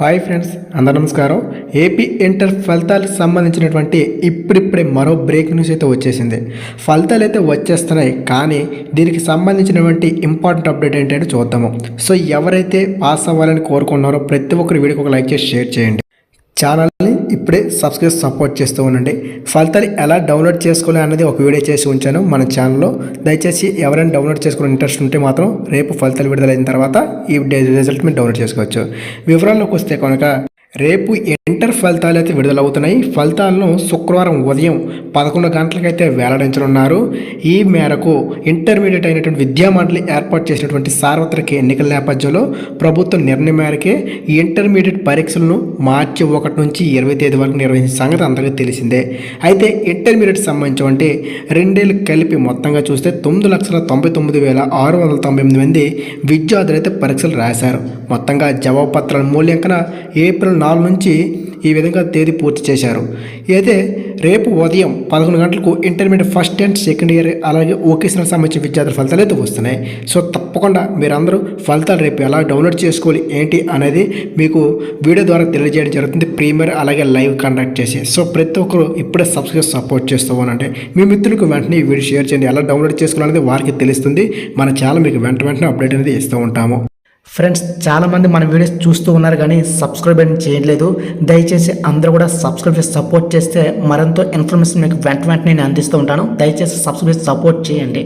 Hi friends అందరు నమస్కారం. AP inter ఫలితాలకు సంబంధించినటువంటి ఇప్పుడిప్పుడే మరో బ్రేక్ న్యూస్ అయితే వచ్చేసింది. ఫలితాలు అయితే వచ్చేస్తున్నాయి కానీ దీనికి సంబంధించినటువంటి ఇంపార్టెంట్ అప్డేట్ ఏంటంటే చూద్దాము. సో ఎవరైతే పాస్ అవ్వాలని కోరుకున్నారో ప్రతి ఒక్కరు వీడికి ఒక లైక్ చేసి షేర్ చేయండి. ఛానల్ని ఇప్పుడే సబ్స్క్రైబ్ సపోర్ట్ చేస్తూ ఉండండి. ఫలితాలు ఎలా డౌన్లోడ్ చేసుకోవాలి అనేది ఒక వీడియో చేసి ఉంచాను మన ఛానల్లో. దయచేసి ఎవరైనా డౌన్లోడ్ చేసుకునే ఇంట్రెస్ట్ ఉంటే మాత్రం రేపు ఫలితాలు విడుదలైన తర్వాత ఈ రిజల్ట్ మీరు డౌన్లోడ్ చేసుకోవచ్చు. వివరాల్లోకి వస్తే కనుక రేపు ఇంటర్ ఫలితాలు అయితే విడుదలవుతున్నాయి. ఫలితాలను శుక్రవారం ఉదయం పదకొండు గంటలకైతే వెల్లడించనున్నారు. ఈ మేరకు ఇంటర్మీడియట్ అయినటువంటి విద్యామండలి ఏర్పాటు చేసినటువంటి సార్వత్రిక ఎన్నికల నేపథ్యంలో ప్రభుత్వం నిర్ణయం మేరకే ఈ ఇంటర్మీడియట్ పరీక్షలను మార్చి ఒకటి నుంచి ఇరవై తేదీ వరకు నిర్వహించిన సంగతి అందరికీ తెలిసిందే. అయితే ఇంటర్మీడియట్ సంబంధించి రెండేళ్ళు కలిపి మొత్తంగా చూస్తే తొమ్మిది లక్షల తొంభై తొమ్మిది వేల ఆరు వందల తొంభై ఎనిమిది మంది విద్యార్థులు అయితే పరీక్షలు రాశారు. మొత్తంగా జవాబు పత్రాల మూల్యాంకన ఏప్రిల్ నాలుగు నుంచి ఈ విధంగా తేదీ పూర్తి చేశారు. అయితే రేపు ఉదయం పదకొండు గంటలకు intermediate first and second year అలాగే ఓకేషనల్ సంబంధించిన విద్యార్థుల ఫలితాలు అయితే వస్తున్నాయి. సో తప్పకుండా మీరందరూ ఫలితాలు రేపు ఎలా డౌన్లోడ్ చేసుకోవాలి ఏంటి అనేది మీకు వీడియో ద్వారా తెలియజేయడం జరుగుతుంది. ప్రీమియర్ అలాగే లైవ్ కండక్ట్ చేసి. సో ప్రతి ఒక్కరు ఇప్పుడే సబ్స్క్రైబ్ సపోర్ట్ చేస్తూ ఉన్నారంటే మీ మిత్రులకు వెంటనే ఈ వీడియో షేర్ చేయండి. ఎలా డౌన్లోడ్ చేసుకోవాలనేది వారికి తెలుస్తుంది. మన ఛానల్ మీకు వెంట వెంటనే అప్డేట్ అనేది ఇస్తూ ఉంటాము. ఫ్రెండ్స్ చాలామంది మన వీడియోస్ చూస్తూ ఉన్నారు కానీ సబ్స్క్రైబ్ అని చేయలేదు దయచేసి అందరూ కూడా సబ్స్క్రైబ్ చేసి సపోర్ట్ చేస్తే మరెంతో ఇన్ఫర్మేషన్ మీకు వెంట వెంటనే నేను అందిస్తూ ఉంటాను. దయచేసి సబ్స్క్రైబ్ సపోర్ట్ చేయండి.